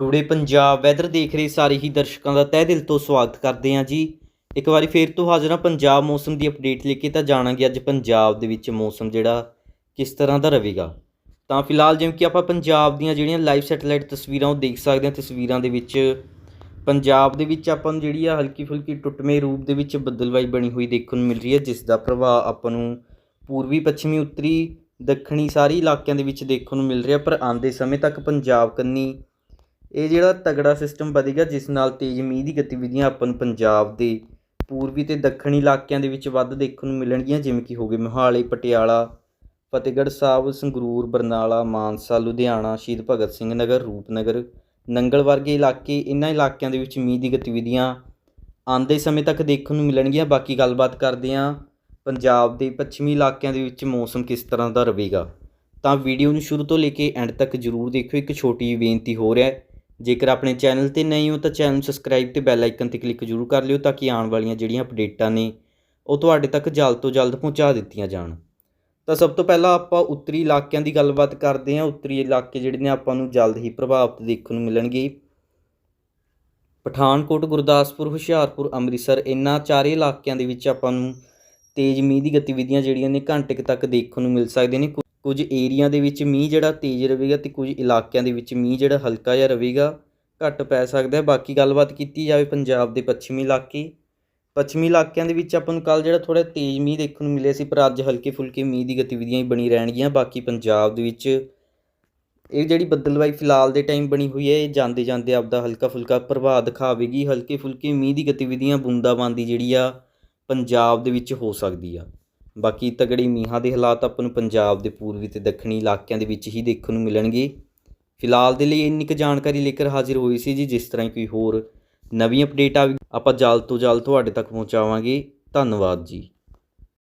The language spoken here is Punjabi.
ਟੂਡੇ ਪੰਜਾਬ ਵੈਦਰ ਦੇਖ ਰਹੇ ਸਾਰੇ ਹੀ ਦਰਸ਼ਕਾਂ ਦਾ ਤਹਿ ਦਿਲ ਤੋਂ ਸਵਾਗਤ ਕਰਦੇ ਹਾਂ ਜੀ। ਇੱਕ ਵਾਰੀ ਫੇਰ ਤੋਂ ਹਾਜ਼ਰ ਹਾਂ ਪੰਜਾਬ ਮੌਸਮ ਦੀ ਅਪਡੇਟ ਲੈ ਕੇ ਤਾਂ ਜਾਣਾਂਗੇ ਅੱਜ ਪੰਜਾਬ ਦੇ ਵਿੱਚ ਮੌਸਮ ਜਿਹੜਾ ਕਿਸ ਤਰ੍ਹਾਂ ਦਾ ਰਹੇਗਾ। ਤਾਂ ਫਿਲਹਾਲ ਜਿਵੇਂ ਕਿ ਆਪਾਂ ਪੰਜਾਬ ਦੀਆਂ ਜਿਹੜੀਆਂ ਲਾਈਵ ਸੈਟੇਲਾਈਟ ਤਸਵੀਰਾਂ ਉਹ ਦੇਖ ਸਕਦੇ ਹਾਂ। ਤਸਵੀਰਾਂ ਦੇ ਵਿੱਚ ਪੰਜਾਬ ਦੇ ਵਿੱਚ ਆਪਾਂ ਨੂੰ ਜਿਹੜੀ ਆ ਹਲਕੀ ਫੁਲਕੀ ਟੁੱਟਵੇਂ ਰੂਪ ਦੇ ਵਿੱਚ ਬੱਦਲਵਾਈ ਬਣੀ ਹੋਈ ਦੇਖਣ ਨੂੰ ਮਿਲ ਰਹੀ ਹੈ, ਜਿਸ ਦਾ ਪ੍ਰਭਾਵ ਆਪਾਂ ਨੂੰ ਪੂਰਬੀ, ਪੱਛਮੀ, ਉੱਤਰੀ, ਦੱਖਣੀ ਸਾਰੇ ਇਲਾਕਿਆਂ ਦੇ ਵਿੱਚ ਦੇਖਣ ਨੂੰ ਮਿਲ ਰਿਹਾ। ਪਰ ਆਉਂਦੇ ਸਮੇਂ ਤੱਕ ਪੰਜਾਬ ਕੰਨੀ ਇਹ ਜਿਹੜਾ ਤਗੜਾ ਸਿਸਟਮ ਵਧੇਗਾ ਜਿਸ ਨਾਲ ਤੇਜ਼ ਮੀਂਹ ਦੀ ਗਤੀਵਿਧੀਆਂ ਆਪਾਂ ਨੂੰ ਪੰਜਾਬ ਦੇ ਪੂਰਬੀ ਤੇ ਦੱਖਣੀ ਇਲਾਕਿਆਂ ਦੇ ਵਿੱਚ ਵੱਧ ਦੇਖਣ ਨੂੰ ਮਿਲਣਗੀਆਂ, ਜਿਵੇਂ ਕਿ ਹੋ ਗਏ ਮੋਹਾਲੀ, ਪਟਿਆਲਾ, ਫਤਿਹਗੜ੍ਹ ਸਾਹਿਬ, ਸੰਗਰੂਰ, ਬਰਨਾਲਾ, ਮਾਨਸਾ, ਲੁਧਿਆਣਾ, ਸ਼ਹੀਦ ਭਗਤ ਸਿੰਘ ਨਗਰ, ਰੂਪਨਗਰ, ਨੰਗਲ ਵਰਗੇ ਇਲਾਕੇ ਇਹਨਾਂ ਇਲਾਕਿਆਂ ਦੇ ਵਿੱਚ ਮੀਂਹ ਦੀ ਗਤੀਵਿਧੀਆਂ ਆਉਂਦੇ ਸਮੇਂ ਤੱਕ ਦੇਖਣ ਨੂੰ ਮਿਲਣਗੀਆਂ। ਬਾਕੀ ਗੱਲਬਾਤ ਕਰਦੇ ਹਾਂ, ਪੰਜਾਬ ਦੇ ਪੱਛਮੀ ਇਲਾਕਿਆਂ ਦੇ ਵਿੱਚ ਮੌਸਮ ਕਿਸ ਤਰ੍ਹਾਂ ਦਾ ਰਹੇਗਾ। ਤਾਂ ਵੀਡੀਓ ਨੂੰ ਸ਼ੁਰੂ ਤੋਂ ਲੈ ਕੇ ਐਂਡ ਤੱਕ ਜਰੂਰ ਦੇਖਿਓ। ਇੱਕ ਛੋਟੀ ਜਿਹੀ ਬੇਨਤੀ ਹੋ ਰਿਹਾ ਹੈ ਜੇਕਰ ਆਪਣੇ ਚੈਨਲ ਤੇ ਨਹੀਂ ਹੋ ਤਾਂ ਚੈਨਲ ਨੂੰ ਸਬਸਕ੍ਰਾਈਬ ਤੇ ਬੈਲ ਆਈਕਨ ਤੇ ਕਲਿੱਕ ਜਰੂਰ ਕਰ ਲਿਓ ਤਾਂ ਕਿ ਆਉਣ ਵਾਲੀਆਂ ਜਿਹੜੀਆਂ ਅਪਡੇਟਾਂ ਨੇ ਉਹ ਤੁਹਾਡੇ ਤੱਕ ਜਲਦ ਤੋਂ ਜਲਦ ਪਹੁੰਚਾ ਦਿੱਤੀਆਂ ਜਾਣ। ਤਾਂ ਸਭ ਤੋਂ ਪਹਿਲਾਂ ਆਪਾਂ ਉੱਤਰੀ ਇਲਾਕਿਆਂ ਦੀ ਗੱਲਬਾਤ ਕਰਦੇ ਹਾਂ। ਉੱਤਰੀ ਇਲਾਕੇ ਜਿਹੜੇ ਨੇ ਆਪਾਂ ਨੂੰ ਜਲਦ ਹੀ ਪ੍ਰਭਾਵਿਤ ਦੇਖਣ ਨੂੰ ਮਿਲਣਗੇ। ਪਠਾਨਕੋਟ, ਗੁਰਦਾਸਪੁਰ, ਹੁਸ਼ਿਆਰਪੁਰ, ਅੰਮ੍ਰਿਤਸਰ, ਇਹਨਾਂ ਚਾਰੇ ਇਲਾਕਿਆਂ ਦੇ ਵਿੱਚ ਆਪਾਂ ਨੂੰ ਤੇਜ਼ ਮੀਂਹ ਦੀ ਗਤੀਵਿਧੀਆਂ ਜਿਹੜੀਆਂ ਨੇ ਘੰਟੇ ਤੱਕ ਦੇਖਣ ਨੂੰ ਮਿਲ ਸਕਦੇ ਨੇ। ਕੁ- ਕੁਝ ਏਰੀਆ ਦੇ ਵਿੱਚ ਮੀਂਹ ਜਿਹੜਾ ਤੇਜ਼ ਰਹੇਗਾ ਅਤੇ ਕੁਝ ਇਲਾਕਿਆਂ ਦੇ ਵਿੱਚ ਮੀਂਹ ਜਿਹੜਾ ਹਲਕਾ ਜਿਹਾ ਰਹੇਗਾ ਘੱਟ ਪੈ ਸਕਦਾ ਬਾਕੀ ਗੱਲਬਾਤ ਕੀਤੀ ਜਾਵੇ ਪੰਜਾਬ ਦੇ ਪੱਛਮੀ ਇਲਾਕੇ। ਪੱਛਮੀ ਇਲਾਕਿਆਂ ਦੇ ਵਿੱਚ ਆਪਾਂ ਨੂੰ ਕੱਲ ਜਿਹੜਾ ਥੋੜਾ ਤੇਜ਼ ਮੀਂਹ ਦੇਖਣ ਨੂੰ ਮਿਲਿਆ ਸੀ, ਪਰ ਅੱਜ ਹਲਕੇ ਫੁਲਕੇ ਮੀਂਹ ਦੀ ਗਤੀਵਿਧੀਆਂ ਹੀ ਬਣੀ ਰਹਿਣਗੀਆਂ। ਬਾਕੀ ਪੰਜਾਬ ਦੇ ਵਿੱਚ ਇਹ ਜਿਹੜੀ ਬੱਦਲਵਾਈ ਫਿਲਹਾਲ ਦੇ ਟਾਈਮ ਬਣੀ ਹੋਈ ਹੈ, ਇਹ ਜਾਂਦੇ ਜਾਂਦੇ ਆਪਦਾ ਹਲਕਾ ਫੁਲਕਾ ਪ੍ਰਭਾਵ ਦਿਖਾਵੇਗੀ। ਹਲਕੇ ਫੁਲਕੇ ਮੀਂਹ ਦੀ ਗਤੀਵਿਧੀਆਂ ਬੂੰਦਾਬਾਂਦੀ ਜਿਹੜੀ ਆ, ਪੰਜਾਬ ਦੇ ਵਿੱਚ ਹੋ ਸਕਦੀ ਆ। ਬਾਕੀ ਤਗੜੀ ਮੀਂਹਾਂ ਦੇ ਹਾਲਾਤ ਆਪਾਂ ਨੂੰ ਪੰਜਾਬ ਦੇ ਪੂਰਬੀ ਤੇ ਦੱਖਣੀ ਇਲਾਕਿਆਂ ਦੇ ਵਿੱਚ ਹੀ ਦੇਖਣ ਨੂੰ ਮਿਲਣਗੇ। ਫਿਲਹਾਲ ਦੇ ਲਈ ਇੰਨੀ ਕੁ ਜਾਣਕਾਰੀ ਲੈ ਕੇ ਹਾਜ਼ਰ ਹੋਈ ਸੀ ਜੀ, ਜਿਸ ਤਰ੍ਹਾਂ ਹੀ ਕੋਈ ਹੋਰ ਨਵੀਂ ਅਪਡੇਟ ਆਵੇ ਆਪਾਂ ਜਲਦ ਤੋਂ ਜਲਦ ਤੁਹਾਡੇ ਤੱਕ ਪਹੁੰਚਾਵਾਂਗੇ। ਧੰਨਵਾਦ ਜੀ।